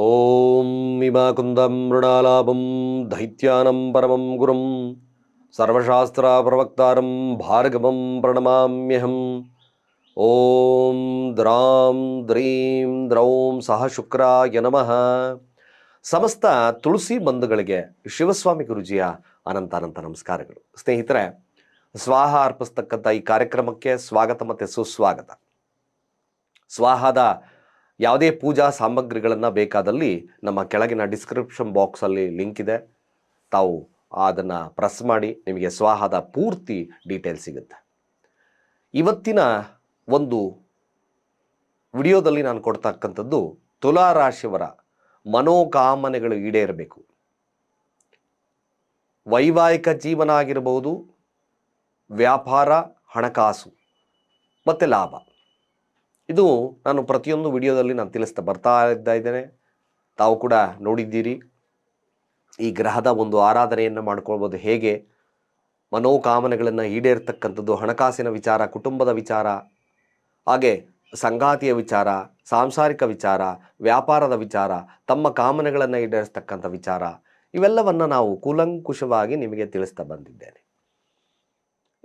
ಓಂ ಇಮಾಕುಂದಂ ಮೃಣಾಲಾಭಂ ದೈತ್ಯಾನಂ ಪರಮಂ ಗುರುಂ ಸರ್ವಶಾಸ್ತ್ರ ಪ್ರವಕ್ತಾರಂ ಭಾರ್ಗವಂ ಪ್ರಣಮಾಮ್ಯಹಂ ಓಂ ದ್ರಾಂ ದ್ರೀಂ ದ್ರೌಂ ಸಹ ಶುಕ್ರಾಯ ನಮಃ ಸಮಸ್ತ ತುಳಸಿ ಬಂಧುಗಳಿಗೆ ಶಿವಸ್ವಾಮಿ ಗುರುಜಿಯ ಅನಂತ ಅನಂತ ನಮಸ್ಕಾರಗಳು. ಸ್ನೇಹಿತರೆ, ಸ್ವಾಹ ಅರ್ಪಿಸ್ತಕ್ಕಂಥ ಈ ಕಾರ್ಯಕ್ರಮಕ್ಕೆ ಸ್ವಾಗತ ಮತ್ತು ಸುಸ್ವಾಗತ. ಸ್ವಾಹದ ಯಾವುದೇ ಪೂಜಾ ಸಾಮಗ್ರಿಗಳನ್ನು ಬೇಕಾದಲ್ಲಿ ನಮ್ಮ ಕೆಳಗಿನ ಡಿಸ್ಕ್ರಿಪ್ಷನ್ ಬಾಕ್ಸಲ್ಲಿ ಲಿಂಕ್ ಇದೆ. ತಾವು ಅದನ್ನು ಪ್ರೆಸ್ ಮಾಡಿ ನಿಮಗೆ ಸ್ವಾಹದ ಪೂರ್ತಿ ಡೀಟೇಲ್ ಸಿಗುತ್ತೆ. ಇವತ್ತಿನ ಒಂದು ವಿಡಿಯೋದಲ್ಲಿ ನಾನು ಕೊಡ್ತಕ್ಕಂಥದ್ದು ತುಲಾ ರಾಶಿಯವರ ಮನೋಕಾಮನೆಗಳು ಈಡೇರಬೇಕು. ವೈವಾಹಿಕ ಜೀವನ ಆಗಿರಬಹುದು ವ್ಯಾಪಾರ, ಹಣಕಾಸು, ಮತ್ತು ಲಾಭ. ಇದು ನಾನು ಪ್ರತಿಯೊಂದು ವಿಡಿಯೋದಲ್ಲಿ ನಾನು ತಿಳಿಸ್ತಾ ಬರ್ತಾ ಇದ್ದ ಇದ್ದೇನೆ. ತಾವು ಕೂಡ ನೋಡಿದ್ದೀರಿ. ಈ ಗ್ರಹದ ಒಂದು ಆರಾಧನೆಯನ್ನು ಮಾಡ್ಕೊಳ್ಬೋದು ಹೇಗೆ? ಮನೋಕಾಮನೆಗಳನ್ನು ಈಡೇರ್ತಕ್ಕಂಥದ್ದು, ಹಣಕಾಸಿನ ವಿಚಾರ, ಕುಟುಂಬದ ವಿಚಾರ, ಹಾಗೆ ಸಂಗಾತಿಯ ವಿಚಾರ, ಸಾಂಸಾರಿಕ ವಿಚಾರ, ವ್ಯಾಪಾರದ ವಿಚಾರ, ತಮ್ಮ ಕಾಮನೆಗಳನ್ನು ಈಡೇರಿಸ್ತಕ್ಕಂಥ ವಿಚಾರ, ಇವೆಲ್ಲವನ್ನು ನಾವು ಕೂಲಂಕುಷವಾಗಿ ನಿಮಗೆ ತಿಳಿಸ್ತಾ ಬಂದಿದ್ದೇನೆ.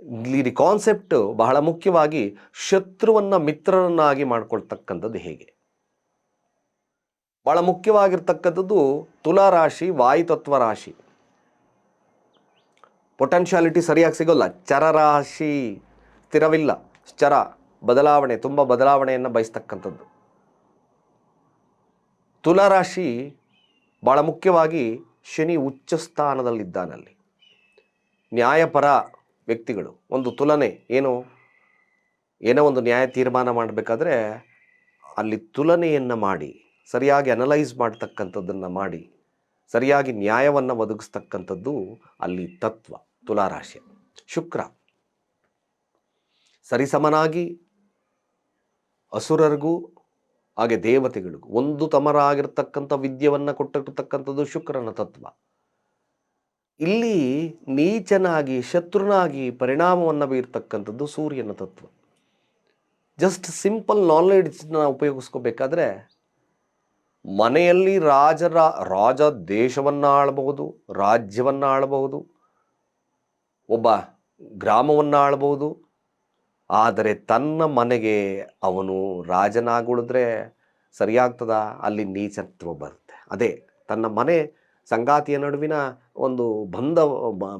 ಇಲ್ಲಿ ಕಾನ್ಸೆಪ್ಟ್ ಬಹಳ ಮುಖ್ಯವಾಗಿ ಶತ್ರುವನ್ನ ಮಿತ್ರರನ್ನಾಗಿ ಮಾಡ್ಕೊಳ್ತಕ್ಕಂಥದ್ದು ಹೇಗೆ? ಬಹಳ ಮುಖ್ಯವಾಗಿರ್ತಕ್ಕಂಥದ್ದು ತುಲಾರಾಶಿ ವಾಯುತತ್ವ ರಾಶಿ. ಪೊಟೆನ್ಷಿಯಾಲಿಟಿ ಸರಿಯಾಗಿ ಸಿಗೋಲ್ಲ. ಚರರಾಶಿ ಸ್ಥಿರವಿಲ್ಲ. ಚರ ಬದಲಾವಣೆ, ತುಂಬ ಬದಲಾವಣೆಯನ್ನು ಬಯಸ್ತಕ್ಕಂಥದ್ದು. ತುಲಾರಾಶಿ ಬಹಳ ಮುಖ್ಯವಾಗಿ ಶನಿ ಉಚ್ಚ ಸ್ಥಾನದಲ್ಲಿದ್ದಾನಲ್ಲಿ ನ್ಯಾಯಪರ ವ್ಯಕ್ತಿಗಳು. ಒಂದು ತುಲನೆ, ಏನು? ಏನೋ ಒಂದು ನ್ಯಾಯ ತೀರ್ಮಾನ ಮಾಡಬೇಕಾದ್ರೆ ಅಲ್ಲಿ ತುಲನೆಯನ್ನು ಮಾಡಿ, ಸರಿಯಾಗಿ ಅನಲೈಸ್ ಮಾಡ್ತಕ್ಕಂಥದ್ದನ್ನು ಮಾಡಿ, ಸರಿಯಾಗಿ ನ್ಯಾಯವನ್ನು ಒದಗಿಸ್ತಕ್ಕಂಥದ್ದು ಅಲ್ಲಿ ತತ್ವ, ತುಲಾರಾಶಿ. ಶುಕ್ರ. ಸರಿಸಮನಾಗಿ ಅಸುರರಿಗೂ, ಹಾಗೆ ದೇವತೆಗಳಿಗೂ, ಒಂದು ತಮರಾಗಿರ್ತಕ್ಕಂಥ ವಿದ್ಯೆಯನ್ನು ಕೊಟ್ಟಿರ್ತಕ್ಕಂಥದ್ದು ಶುಕ್ರನ ತತ್ವ. ಇಲ್ಲಿ ನೀಚನಾಗಿ, ಶತ್ರುನಾಗಿ ಪರಿಣಾಮವನ್ನು ಬೀರ್ತಕ್ಕಂಥದ್ದು ಸೂರ್ಯನ ತತ್ವ. ಜಸ್ಟ್ ಸಿಂಪಲ್ ನಾಲೆಡ್ಜ್ನ ಉಪಯೋಗಿಸ್ಕೋಬೇಕಾದ್ರೆ, ಮನೆಯಲ್ಲಿ ರಾಜರ, ರಾಜ ದೇಶವನ್ನು ಆಳಬಹುದು ರಾಜ್ಯವನ್ನು ಆಳಬಹುದು ಒಬ್ಬ ಗ್ರಾಮವನ್ನು ಆಳಬಹುದು ಆದರೆ ತನ್ನ ಮನೆಗೆ ಅವನು ರಾಜನಾಗುಳಿದ್ರೆ ಸರಿಯಾಗ್ತದ? ಅಲ್ಲಿ ನೀಚತ್ವ ಬರುತ್ತೆ. ಅದೇ, ತನ್ನ ಮನೆ ಸಂಗಾತಿಯ ನಡುವಿನ ಒಂದು ಬಂಧ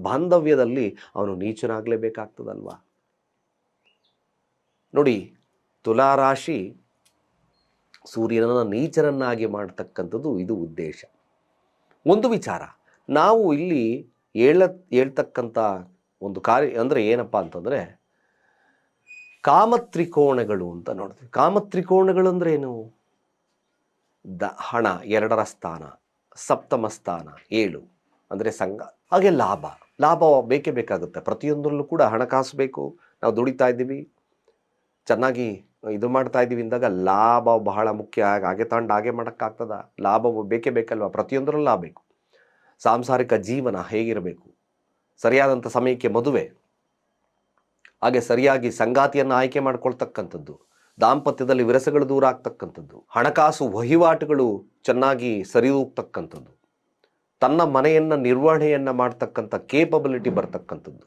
ಬಾಂಧವ್ಯದಲ್ಲಿ ಅವನು ನೀಚನಾಗಲೇಬೇಕಾಗ್ತದಲ್ವಾ? ನೋಡಿ, ತುಲಾರಾಶಿ ಸೂರ್ಯನನ್ನು ನೀಚರನ್ನಾಗಿ ಮಾಡ್ತಕ್ಕಂಥದ್ದು ಇದು ಉದ್ದೇಶ. ಒಂದು ವಿಚಾರ, ನಾವು ಇಲ್ಲಿ ಹೇಳ, ಹೇಳ್ತಕ್ಕಂಥ ಒಂದು ಕಾರ್ಯ ಅಂದರೆ ಏನಪ್ಪ ಅಂತಂದರೆ, ಕಾಮತ್ರಿಕೋಣಗಳು ಅಂತ ನೋಡ್ತೀವಿ. ಕಾಮತ್ರಿಕೋಣಗಳು ಅಂದರೆ ಏನು ದ, ಹಣ, ಎರಡರ ಸ್ಥಾನ. ಸಪ್ತಮ ಸ್ಥಾನ, ಏಳು. ಅಂದರೆ ಸಂಘ, ಹಾಗೆ ಲಾಭ. ಲಾಭ ಬೇಕೇ ಬೇಕಾಗುತ್ತೆ. ಪ್ರತಿಯೊಂದರಲ್ಲೂ ಕೂಡ ಹಣಕಾಸು ಬೇಕು. ನಾವು ದುಡಿತಾ ಇದ್ದೀವಿ. ಚೆನ್ನಾಗಿ ಇದು ಮಾಡ್ತಾ ಇದ್ದೀವಿ ಅಂದಾಗ ಲಾಭ ಬಹಳ ಮುಖ್ಯ. ಹಾಗೆ ತಗೊಂಡು ಹಾಗೆ ಮಾಡೋಕ್ಕಾಗ್ತದ? ಲಾಭ ಬೇಕೇ ಬೇಕಲ್ವ? ಪ್ರತಿಯೊಂದರಲ್ಲೂ ಲಾಭ ಬೇಕು. ಸಾಂಸಾರಿಕ ಜೀವನ ಹೇಗಿರಬೇಕು? ಸರಿಯಾದಂಥ ಸಮಯಕ್ಕೆ ಮದುವೆ. ಹಾಗೆ ಸರಿಯಾಗಿ ಸಂಗಾತಿಯನ್ನು ಆಯ್ಕೆ ಮಾಡ್ಕೊಳ್ತಕ್ಕಂಥದ್ದು. ದಾಂಪತ್ಯದಲ್ಲಿ ವಿರಸಗಳು ದೂರ ಆಗ್ತಕ್ಕಂಥದ್ದು. ಹಣಕಾಸು ವಹಿವಾಟುಗಳು ಚೆನ್ನಾಗಿ ಸರಿ ಹೋಗ್ತಕ್ಕಂಥದ್ದು ತನ್ನ ಮನೆಯನ್ನು ನಿರ್ವಹಣೆಯನ್ನು ಮಾಡ್ತಕ್ಕಂಥ ಕೇಪಬಿಲಿಟಿ ಬರ್ತಕ್ಕಂಥದ್ದು.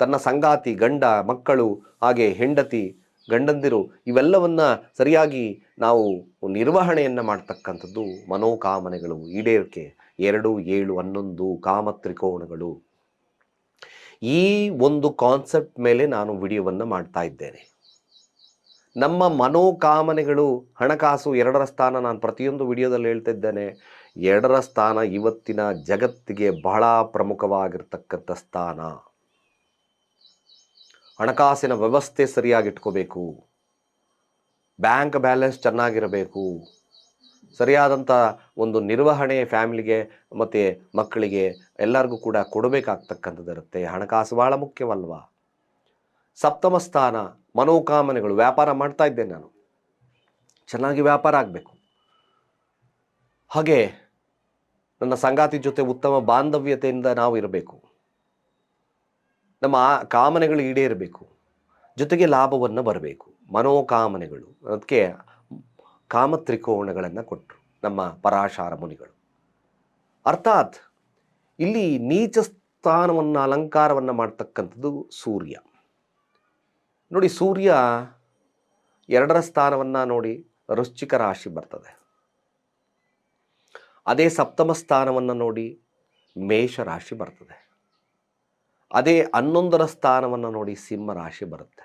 ತನ್ನ ಸಂಗಾತಿ, ಗಂಡ, ಮಕ್ಕಳು, ಹಾಗೆ ಹೆಂಡತಿ, ಗಂಡಂದಿರು, ಇವೆಲ್ಲವನ್ನ ಸರಿಯಾಗಿ ನಾವು ನಿರ್ವಹಣೆಯನ್ನು ಮಾಡ್ತಕ್ಕಂಥದ್ದು ಮನೋಕಾಮನೆಗಳು, ಈಡೇರಿಕೆ. ಎರಡು, ಏಳು, ಹನ್ನೊಂದು ಕಾಮ ತ್ರಿಕೋಣಗಳು ಈ ಒಂದು ಕಾನ್ಸೆಪ್ಟ್ ಮೇಲೆ ನಾನು ವಿಡಿಯೋವನ್ನು ಮಾಡ್ತಾ ಇದ್ದೇನೆ. ನಮ್ಮ ಮನೋಕಾಮನೆಗಳು ಹಣಕಾಸು ಎರಡರ ಸ್ಥಾನ. ನಾನು ಪ್ರತಿಯೊಂದು ವಿಡಿಯೋದಲ್ಲಿ ಹೇಳ್ತಾ ಇದ್ದೇನೆ ಎರಡರ ಸ್ಥಾನ ಇವತ್ತಿನ ಜಗತ್ತಿಗೆ ಬಹಳ ಪ್ರಮುಖವಾಗಿರ್ತಕ್ಕಂಥ ಸ್ಥಾನ. ಹಣಕಾಸಿನ ವ್ಯವಸ್ಥೆ ಸರಿಯಾಗಿ ಇಟ್ಕೋಬೇಕು ಬ್ಯಾಂಕ್ ಬ್ಯಾಲೆನ್ಸ್ ಚೆನ್ನಾಗಿರಬೇಕು. ಸರಿಯಾದಂಥ ಒಂದು ನಿರ್ವಹಣೆ ಫ್ಯಾಮಿಲಿಗೆ ಮತ್ತು ಮಕ್ಕಳಿಗೆ ಎಲ್ಲರಿಗೂ ಕೂಡ ಕೊಡಬೇಕಾಗ್ತಕ್ಕಂಥದ್ದು ಇರುತ್ತೆ ಹಣಕಾಸು ಭಾಳ ಮುಖ್ಯವಲ್ವಾ? ಸಪ್ತಮ ಸ್ಥಾನ ಮನೋಕಾಮನೆಗಳು ವ್ಯಾಪಾರ ಮಾಡ್ತಾ ಇದ್ದೇನೆ ನಾನು. ಚೆನ್ನಾಗಿ ವ್ಯಾಪಾರ ಆಗಬೇಕು. ಹಾಗೆ ನನ್ನ ಸಂಗಾತಿ ಜೊತೆ ಉತ್ತಮ ಬಾಂಧವ್ಯತೆಯಿಂದ ನಾವು ಇರಬೇಕು. ನಮ್ಮ ಆ ಕಾಮನೆಗಳು ಈಡೇರಬೇಕು. ಜೊತೆಗೆ ಲಾಭವನ್ನು ಬರಬೇಕು. ಮನೋಕಾಮನೆಗಳು ಅದಕ್ಕೆ ಕಾಮ ತ್ರಿಕೋಣಗಳನ್ನು ಕೊಟ್ಟರು ನಮ್ಮ ಪರಾಶಾರ ಮುನಿಗಳು. ಅರ್ಥಾತ್ ಇಲ್ಲಿ ನೀಚ ಸ್ಥಾನವನ್ನು ಅಲಂಕಾರವನ್ನು ಮಾಡ್ತಕ್ಕಂಥದ್ದು ಸೂರ್ಯ. ನೋಡಿ ಸೂರ್ಯ ಎರಡರ ಸ್ಥಾನವನ್ನು ನೋಡಿ ವೃಶ್ಚಿಕ ರಾಶಿ ಬರ್ತದೆ. ಅದೇ ಸಪ್ತಮ ಸ್ಥಾನವನ್ನು ನೋಡಿ ಮೇಷ ರಾಶಿ ಬರ್ತದೆ. ಅದೇ ಹನ್ನೊಂದರ ಸ್ಥಾನವನ್ನು ನೋಡಿ ಸಿಂಹ ರಾಶಿ ಬರುತ್ತೆ.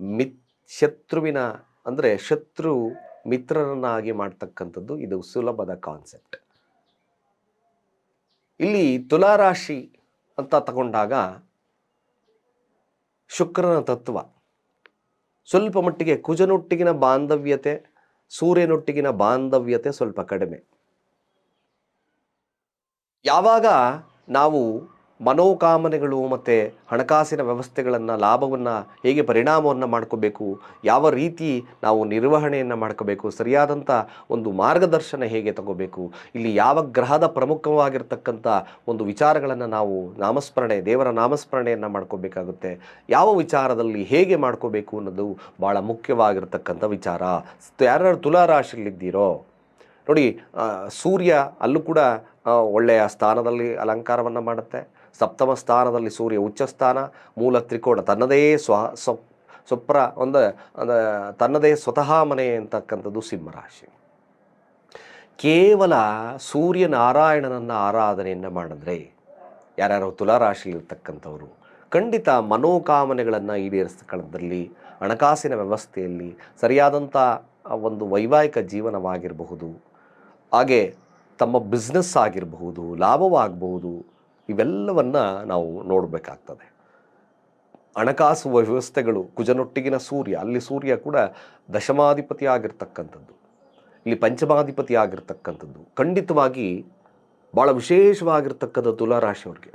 ಮಿತ್ ಶತ್ರುವಿನ ಅಂದರೆ ಶತ್ರು ಮಿತ್ರರನ್ನಾಗಿ ಮಾಡ್ತಕ್ಕಂಥದ್ದು ಇದು ಸುಲಭದ ಕಾನ್ಸೆಪ್ಟ್ ಇಲ್ಲಿ ತುಲಾರಾಶಿ ಅಂತ ತಗೊಂಡಾಗ ಶುಕ್ರನ ತತ್ವ. ಸ್ವಲ್ಪ ಮಟ್ಟಿಗೆ ಕುಜನೊಟ್ಟಿಗಿನ ಬಾಂಧವ್ಯತೆ ಸೂರ್ಯನೊಟ್ಟಿಗಿನ ಬಾಂಧವ್ಯತೆ ಸ್ವಲ್ಪ ಕಡಿಮೆ. ಯಾವಾಗ ನಾವು ಮನೋಕಾಮನೆಗಳು ಮತ್ತು ಹಣಕಾಸಿನ ವ್ಯವಸ್ಥೆಗಳನ್ನು, ಲಾಭವನ್ನು ಹೇಗೆ ಪರಿಣಾಮವನ್ನು ಮಾಡ್ಕೋಬೇಕು, ಯಾವ ರೀತಿ ನಾವು ನಿರ್ವಹಣೆಯನ್ನು ಮಾಡ್ಕೋಬೇಕು ಸರಿಯಾದಂಥ ಒಂದು ಮಾರ್ಗದರ್ಶನ ಹೇಗೆ ತಗೋಬೇಕು, ಇಲ್ಲಿ ಯಾವ ಗ್ರಹದ ಪ್ರಮುಖವಾಗಿರ್ತಕ್ಕಂಥ ಒಂದು ವಿಚಾರಗಳನ್ನು ನಾವು ನಾಮಸ್ಮರಣೆ, ದೇವರ ನಾಮಸ್ಮರಣೆಯನ್ನು ಮಾಡ್ಕೋಬೇಕಾಗುತ್ತೆ. ಯಾವ ವಿಚಾರದಲ್ಲಿ ಹೇಗೆ ಮಾಡ್ಕೋಬೇಕು ಅನ್ನೋದು ಭಾಳ ಮುಖ್ಯವಾಗಿರ್ತಕ್ಕಂಥ ವಿಚಾರ. ಯಾರ್ಯಾರು ತುಲಾರಾಶಿಯಲ್ಲಿದ್ದೀರೋ ನೋಡಿ ಸೂರ್ಯ ಅಲ್ಲೂ ಕೂಡ ಒಳ್ಳೆಯ ಸ್ಥಾನದಲ್ಲಿ ಅಲಂಕಾರವನ್ನು ಮಾಡುತ್ತೆ. ಸಪ್ತಮ ಸ್ಥಾನದಲ್ಲಿ ಸೂರ್ಯ ಉಚ್ಚ ಸ್ಥಾನ, ಮೂಲ ತ್ರಿಕೋಣ ತನ್ನದೇ ಸ್ವ ಸ್ವ ಸ್ವಪ್ರ ಒಂದು ತನ್ನದೇ ಸ್ವತಃ ಮನೆ ಅಂತಕ್ಕಂಥದ್ದು ಸಿಂಹರಾಶಿ ಕೇವಲ ಸೂರ್ಯನಾರಾಯಣನನ್ನು ಆರಾಧನೆಯನ್ನು ಮಾಡಿದ್ರೆ ಯಾರ್ಯಾರು ತುಲಾರಾಶಿಯಲ್ಲಿರ್ತಕ್ಕಂಥವ್ರು ಖಂಡಿತ ಮನೋಕಾಮನೆಗಳನ್ನು ಈಡೇರಿಸ್ತಕ್ಕಂಥದ್ರಲ್ಲಿ ಹಣಕಾಸಿನ ವ್ಯವಸ್ಥೆಯಲ್ಲಿ ಸರಿಯಾದಂಥ ಒಂದು ವೈವಾಹಿಕ ಜೀವನವಾಗಿರಬಹುದು, ಹಾಗೆ ತಮ್ಮ ಬಿಸ್ನೆಸ್ ಆಗಿರಬಹುದು, ಲಾಭವಾಗಬಹುದು ಇವೆಲ್ಲವನ್ನು ನಾವು ನೋಡಬೇಕಾಗ್ತದೆ. ಹಣಕಾಸು ವ್ಯವಸ್ಥೆಗಳು ಕುಜನೊಟ್ಟಿಗಿನ ಸೂರ್ಯ, ಅಲ್ಲಿ ಸೂರ್ಯ ಕೂಡ ದಶಮಾಧಿಪತಿ ಆಗಿರ್ತಕ್ಕಂಥದ್ದು ಇಲ್ಲಿ ಪಂಚಮಾಧಿಪತಿ ಆಗಿರ್ತಕ್ಕಂಥದ್ದು ಖಂಡಿತವಾಗಿ ಭಾಳ ವಿಶೇಷವಾಗಿರ್ತಕ್ಕಂಥ ತುಲಾರಾಶಿಯವ್ರಿಗೆ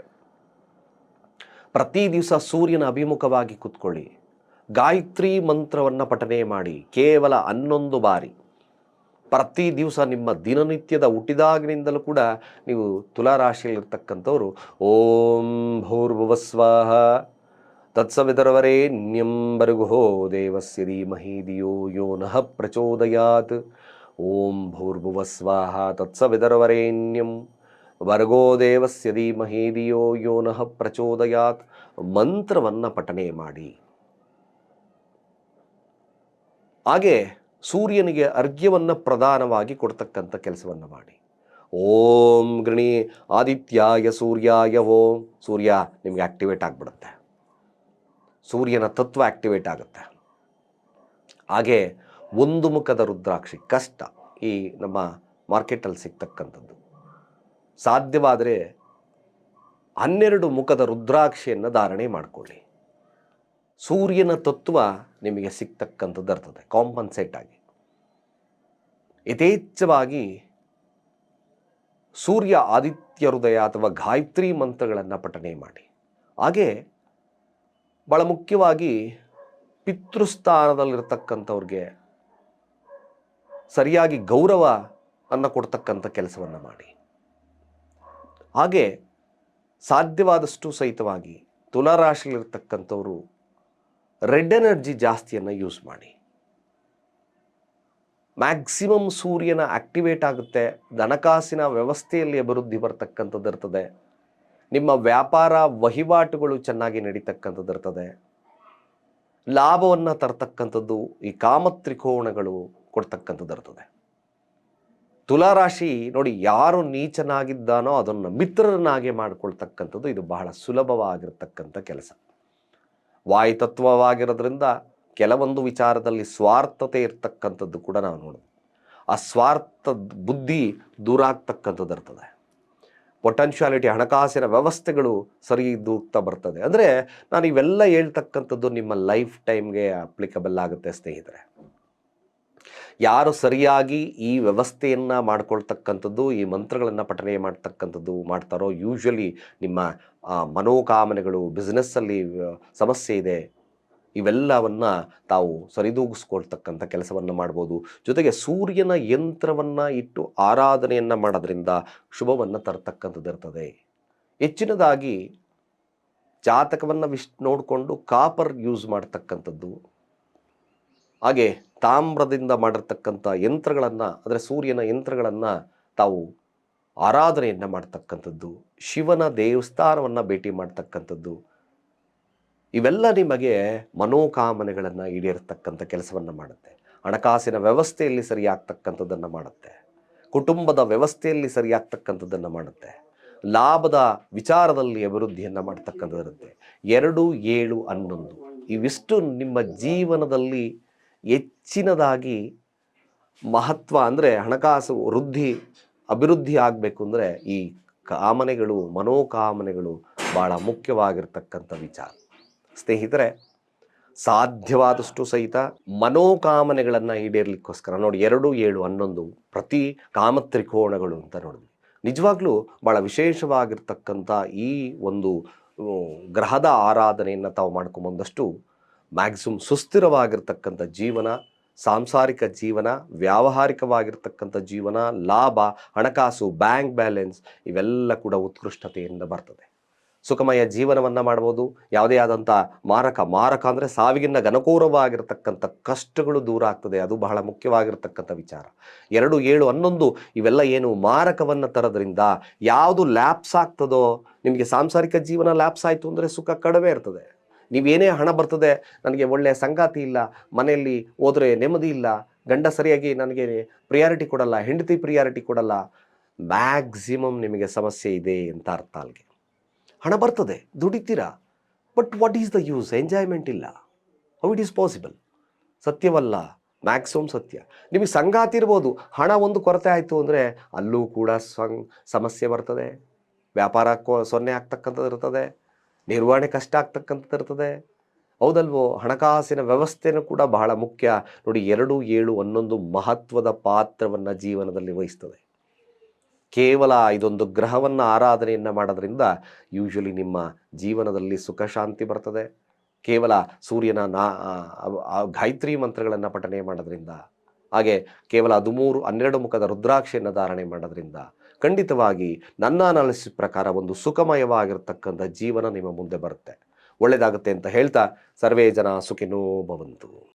ಪ್ರತಿ ದಿವಸ ಸೂರ್ಯನ ಅಭಿಮುಖವಾಗಿ ಕೂತ್ಕೊಳ್ಳಿ. ಗಾಯತ್ರಿ ಮಂತ್ರವನ್ನು ಪಠನೆ ಮಾಡಿ. ಕೇವಲ ಹನ್ನೊಂದು ಬಾರಿ. ಪ್ರತಿ ದಿವಸ ನಿಮ್ಮ ದಿನನಿತ್ಯದ ಹುಟ್ಟಿದಾಗಿನಿಂದಲೂ ಕೂಡ ನೀವು ತುಲಾರಾಶಿಯಲ್ಲಿರ್ತಕ್ಕಂಥವ್ರು, ಓಂ ಭೂರ್ಭುವಸ್ವಾಹ ತತ್ಸವಿದರವರೇ ಬರ್ಗುಹೋ ದೇವಸ್ಯ ಧೀಮಹಿ ಧಿಯೋ ಯೋ ನಃ ಪ್ರಚೋದಯಾತ್. ಓಂ ಭೂರ್ಭುವಸ್ವಾಹ ತತ್ಸವಿತರವರೇಣ್ಯಂ ವರ್ಗೋ ದೇವಸ್ಯ ಧೀಮಹಿ ಧಿಯೋ ಯೋ ನಃ ಪ್ರಚೋದಯಾತ್. ಮಂತ್ರವನ್ನು ಪಠನೆ ಮಾಡಿ. ಹಾಗೆ ಸೂರ್ಯನಿಗೆ ಅರ್ಘ್ಯವನ್ನು ಪ್ರಧಾನವಾಗಿ ಕೊಡ್ತಕ್ಕಂಥ ಕೆಲಸವನ್ನು ಮಾಡಿ. ಓಂ ಗೃಣಿ ಆದಿತ್ಯಾಯ ಸೂರ್ಯಾಯ ಓಂ ಸೂರ್ಯ ನಿಮಗೆ ಆಕ್ಟಿವೇಟ್ ಆಗಿಬಿಡುತ್ತೆ. ಸೂರ್ಯನ ತತ್ವ ಆಕ್ಟಿವೇಟ್ ಆಗುತ್ತೆ. ಹಾಗೆ ಒಂದು ಮುಖದ ರುದ್ರಾಕ್ಷಿ ಕಷ್ಟ ಈ ನಮ್ಮ ಮಾರ್ಕೆಟಲ್ಲಿ ಸಿಗ್ತಕ್ಕಂಥದ್ದು. ಸಾಧ್ಯವಾದರೆ ಹನ್ನೆರಡು ಮುಖದ ರುದ್ರಾಕ್ಷಿಯನ್ನು ಧಾರಣೆ ಮಾಡಿಕೊಳ್ಳಿ. ಸೂರ್ಯನ ತತ್ವ ನಿಮಗೆ ಸಿಗ್ತಕ್ಕಂಥದ್ದು ಇರ್ತದೆ ಕಾಂಪನ್ಸೇಟ್ ಆಗಿ. ಯಥೇಚ್ಛವಾಗಿ ಸೂರ್ಯ ಆದಿತ್ಯ ಹೃದಯ ಅಥವಾ ಗಾಯತ್ರಿ ಮಂತ್ರಗಳನ್ನು ಪಠನೆ ಮಾಡಿ. ಹಾಗೆ ಭಾಳ ಮುಖ್ಯವಾಗಿ ಪಿತೃಸ್ಥಾನದಲ್ಲಿರ್ತಕ್ಕಂಥವ್ರಿಗೆ ಸರಿಯಾಗಿ ಗೌರವ ಅನ್ನು ಕೊಡ್ತಕ್ಕಂಥ ಕೆಲಸವನ್ನು ಮಾಡಿ. ಹಾಗೆ ಸಾಧ್ಯವಾದಷ್ಟು ಸಹಿತವಾಗಿ ತುಲಾರಾಶಿಯಲ್ಲಿರ್ತಕ್ಕಂಥವರು ರೆಡ್ ಎನರ್ಜಿ ಜಾಸ್ತಿಯನ್ನು ಯೂಸ್ ಮಾಡಿ. ಮ್ಯಾಕ್ಸಿಮಮ್ ಸೂರ್ಯನ ಆಕ್ಟಿವೇಟ್ ಆಗುತ್ತೆ ಹಣಕಾಸಿನ ವ್ಯವಸ್ಥೆಯಲ್ಲಿ ಅಭಿವೃದ್ಧಿ ಬರ್ತಕ್ಕಂಥದ್ದು ಇರ್ತದೆ, ನಿಮ್ಮ ವ್ಯಾಪಾರ ವಹಿವಾಟುಗಳು ಚೆನ್ನಾಗಿ ನಡೀತಕ್ಕಂಥದ್ದು ಇರ್ತದೆ, ಲಾಭವನ್ನು ತರ್ತಕ್ಕಂಥದ್ದು ಈ ಕಾಮತ್ರಿಕೋಣಗಳು ಕೊಡ್ತಕ್ಕಂಥದ್ದು ಇರ್ತದೆ. ತುಲಾರಾಶಿ ನೋಡಿ ಯಾರು ನೀಚನಾಗಿದ್ದಾನೋ ಅದನ್ನು ಮಿತ್ರರನ್ನಾಗಿ ಮಾಡಿಕೊಳ್ತಕ್ಕಂಥದ್ದು ಇದು ಬಹಳ ಸುಲಭವಾಗಿರ್ತಕ್ಕಂಥ ಕೆಲಸ. ವಾಯುತತ್ವವಾಗಿರೋದ್ರಿಂದ ಕೆಲವೊಂದು ವಿಚಾರದಲ್ಲಿ ಸ್ವಾರ್ಥತೆ ಇರ್ತಕ್ಕಂಥದ್ದು ಕೂಡ ನಾವು ನೋಡೋದು. ಆ ಸ್ವಾರ್ಥ ಬುದ್ಧಿ ದೂರ ಆಗ್ತಕ್ಕಂಥದ್ದು ಇರ್ತದೆ. ಪೊಟೆನ್ಷಿಯಾಲಿಟಿ ಹಣಕಾಸಿನ ವ್ಯವಸ್ಥೆಗಳು ಸರಿ ದೂಗ್ತಾ ಬರ್ತದೆ. ಅಂದರೆ ನಾನು ಇವೆಲ್ಲ ಹೇಳ್ತಕ್ಕಂಥದ್ದು ನಿಮ್ಮ ಲೈಫ್ ಟೈಮ್ಗೆ ಅಪ್ಲಿಕಬಲ್ ಆಗುತ್ತೆ ಸ್ನೇಹಿತರೆ. ಯಾರು ಸರಿಯಾಗಿ ಈ ವ್ಯವಸ್ಥೆಯನ್ನು ಮಾಡ್ಕೊಳ್ತಕ್ಕಂಥದ್ದು, ಈ ಮಂತ್ರಗಳನ್ನು ಪಠನೆ ಮಾಡ್ತಕ್ಕಂಥದ್ದು ಮಾಡ್ತಾರೋ ಯೂಶ್ವಲಿ ನಿಮ್ಮ ಮನೋಕಾಮನೆಗಳು ಬಿಸ್ನೆಸ್ಸಲ್ಲಿ ಸಮಸ್ಯೆ ಇದೆ, ಇವೆಲ್ಲವನ್ನು ತಾವು ಸರಿದೂಗಿಸ್ಕೊಳ್ತಕ್ಕಂಥ ಕೆಲಸವನ್ನು ಮಾಡ್ಬೋದು. ಜೊತೆಗೆ ಸೂರ್ಯನ ಯಂತ್ರವನ್ನು ಇಟ್ಟು ಆರಾಧನೆಯನ್ನು ಮಾಡೋದ್ರಿಂದ ಶುಭವನ್ನು ತರತಕ್ಕಂಥದ್ದು ಇರ್ತದೆ. ಹೆಚ್ಚಿನದಾಗಿ ಜಾತಕವನ್ನು ವಿಶ್, ನೋಡಿಕೊಂಡು ಕಾಪರ್ ಯೂಸ್ ಮಾಡ್ತಕ್ಕಂಥದ್ದು. ಹಾಗೆ ತಾಮ್ರದಿಂದ ಮಾಡಿರ್ತಕ್ಕಂಥ ಯಂತ್ರಗಳನ್ನು, ಅಂದರೆ ಸೂರ್ಯನ ಯಂತ್ರಗಳನ್ನು ತಾವು ಆರಾಧನೆಯನ್ನು ಮಾಡ್ತಕ್ಕಂಥದ್ದು, ಶಿವನ ದೇವಸ್ಥಾನವನ್ನು ಭೇಟಿ ಮಾಡ್ತಕ್ಕಂಥದ್ದು, ಇವೆಲ್ಲ ನಿಮಗೆ ಮನೋಕಾಮನೆಗಳನ್ನು ಈಡೇರ್ತಕ್ಕಂಥ ಕೆಲಸವನ್ನು ಮಾಡುತ್ತೆ. ಹಣಕಾಸಿನ ವ್ಯವಸ್ಥೆಯಲ್ಲಿ ಸರಿಯಾಗ್ತಕ್ಕಂಥದ್ದನ್ನು ಮಾಡುತ್ತೆ. ಕುಟುಂಬದ ವ್ಯವಸ್ಥೆಯಲ್ಲಿ ಸರಿಯಾಗ್ತಕ್ಕಂಥದ್ದನ್ನು ಮಾಡುತ್ತೆ. ಲಾಭದ ವಿಚಾರದಲ್ಲಿ ಅಭಿವೃದ್ಧಿಯನ್ನು ಮಾಡ್ತಕ್ಕಂಥದ್ದು ಇರುತ್ತೆ ಎರಡು, ಏಳು ಹನ್ನೊಂದು ಇವಿಷ್ಟು ನಿಮ್ಮ ಜೀವನದಲ್ಲಿ ಹೆಚ್ಚಿನದಾಗಿ ಮಹತ್ವ ಅಂದರೆ ಹಣಕಾಸು ವೃದ್ಧಿ, ಅಭಿವೃದ್ಧಿ ಆಗಬೇಕು ಅಂದರೆ ಈ ಕಾಮನೆಗಳು, ಮನೋಕಾಮನೆಗಳು ಭಾಳ ಮುಖ್ಯವಾಗಿರ್ತಕ್ಕಂಥ ವಿಚಾರ. ಸ್ನೇಹಿತರೆ, ಸಾಧ್ಯವಾದಷ್ಟು ಸಹಿತ ಮನೋಕಾಮನೆಗಳನ್ನು ಈಡೇರ್ಲಿಕ್ಕೋಸ್ಕರ ನೋಡಿ ಎರಡು, ಏಳು, ಹನ್ನೊಂದು ಪ್ರತಿ ಕಾಮತ್ರಿಕೋಣಗಳು ಅಂತ ನೋಡಿದ್ವಿ. ನಿಜವಾಗ್ಲೂ ಭಾಳ ವಿಶೇಷವಾಗಿರ್ತಕ್ಕಂಥ ಈ ಒಂದು ಗ್ರಹದ ಆರಾಧನೆಯನ್ನು ತಾವು ಮಾಡ್ಕೊಂಬಂದಷ್ಟು ಮ್ಯಾಕ್ಸಿಮಮ್ ಸುಸ್ಥಿರವಾಗಿರ್ತಕ್ಕಂಥ ಜೀವನ, ಸಾಂಸಾರಿಕ ಜೀವನ, ವ್ಯಾವಹಾರಿಕವಾಗಿರ್ತಕ್ಕಂಥ ಜೀವನ, ಲಾಭ, ಹಣಕಾಸು ಬ್ಯಾಂಕ್ ಬ್ಯಾಲೆನ್ಸ್ ಇವೆಲ್ಲ ಕೂಡ ಉತ್ಕೃಷ್ಟತೆಯಿಂದ ಬರ್ತದೆ. ಸುಖಮಯ ಜೀವನವನ್ನು ಮಾಡ್ಬೋದು. ಯಾವುದೇ ಆದಂಥ ಮಾರಕ ಮಾರಕ ಅಂದರೆ ಸಾವಿಗಿನ್ನ ಘನಕೋರವಾಗಿರ್ತಕ್ಕಂಥ ಕಷ್ಟಗಳು ದೂರ ಆಗ್ತದೆ. ಅದು ಬಹಳ ಮುಖ್ಯವಾಗಿರ್ತಕ್ಕಂಥ ವಿಚಾರ. ಎರಡು, ಏಳು, ಹನ್ನೊಂದು ಇವೆಲ್ಲ ಏನು ಮಾರಕವನ್ನು ತರೋದ್ರಿಂದ ಯಾವುದು ಲ್ಯಾಪ್ಸ್ ಆಗ್ತದೋ, ನಿಮಗೆ ಸಾಂಸಾರಿಕ ಜೀವನ ಲ್ಯಾಪ್ಸ್ ಆಯಿತು ಅಂದರೆ ಸುಖ ಕಡಿಮೆ ಇರ್ತದೆ. ನೀವೇನೇ ಹಣ ಬರ್ತದೆ, ನನಗೆ ಒಳ್ಳೆಯ ಸಂಗಾತಿ ಇಲ್ಲ, ಮನೆಯಲ್ಲಿ ಹೋದರೆ ನೆಮ್ಮದಿ ಇಲ್ಲ, ಗಂಡ ಸರಿಯಾಗಿ ನನಗೆ ಪ್ರಿಯಾರಿಟಿ ಕೊಡಲ್ಲ, ಹೆಂಡತಿ ಪ್ರಿಯಾರಿಟಿ ಕೊಡಲ್ಲ ಮ್ಯಾಕ್ಸಿಮಮ್ ನಿಮಗೆ ಸಮಸ್ಯೆ ಇದೆ ಅಂತ ಅರ್ಥ ಅಲ್ಲಿಗೆ ಹಣ ಬರ್ತದೆ, ದುಡಿತೀರಾ? But what is the use enjoyment ಇಲ್ಲ. ಹೌ ಇಟ್ ಈಸ್ ಪಾಸಿಬಲ್ ಸತ್ಯವಲ್ಲ ಮ್ಯಾಕ್ಸಿಮಮ್ ಸತ್ಯ. ನಿಮಗೆ ಸಂಗಾತಿ ಇರ್ಬೋದು, ಹಣ ಒಂದು ಕೊರತೆ ಆಯಿತು ಅಂದರೆ ಅಲ್ಲೂ ಕೂಡ ಸಮಸ್ಯೆ ಬರ್ತದೆ. ವ್ಯಾಪಾರ ಸೊನ್ನೆ ಆಗ್ತಕ್ಕಂಥದ್ದು ಇರ್ತದೆ. ನಿರ್ವಹಣೆ ಕಷ್ಟ ಆಗ್ತಕ್ಕಂಥದ್ದು ಇರ್ತದೆ. ಹೌದಲ್ವೋ? ಹಣಕಾಸಿನ ವ್ಯವಸ್ಥೆನೂ ಕೂಡ ಬಹಳ ಮುಖ್ಯ. ನೋಡಿ, ಎರಡು, ಏಳು, ಹನ್ನೊಂದು ಮಹತ್ವದ ಪಾತ್ರವನ್ನು ಜೀವನದಲ್ಲಿ ವಹಿಸ್ತದೆ. ಕೇವಲ ಇದೊಂದು ಗ್ರಹವನ್ನು ಆರಾಧನೆಯನ್ನು ಮಾಡೋದ್ರಿಂದ ಯೂಶ್ವಲಿ ನಿಮ್ಮ ಜೀವನದಲ್ಲಿ ಸುಖ, ಶಾಂತಿ ಬರ್ತದೆ. ಕೇವಲ ಸೂರ್ಯನ ನಾ ಗಾಯತ್ರಿ ಮಂತ್ರಗಳನ್ನು ಪಠನೆ ಮಾಡೋದ್ರಿಂದ, ಹಾಗೆ ಕೇವಲ ಹದಿಮೂರು, ಹನ್ನೆರಡು ಮುಖದ ರುದ್ರಾಕ್ಷಿಯನ್ನು ಧಾರಣೆ ಮಾಡೋದ್ರಿಂದ ಖಂಡಿತವಾಗಿ ನನ್ನ ಅನಾಲಿಸಿಸ್ ಪ್ರಕಾರ ಒಂದು ಸುಖಮಯವಾಗಿರ್ತಕ್ಕಂಥ ಜೀವನ ನಿಮ್ಮ ಮುಂದೆ ಬರುತ್ತೆ. ಒಳ್ಳೆಯದಾಗುತ್ತೆ ಅಂತ ಹೇಳ್ತಾ ಸರ್ವೇ ಜನ ಸುಖಿನೋ ಭವಂತು.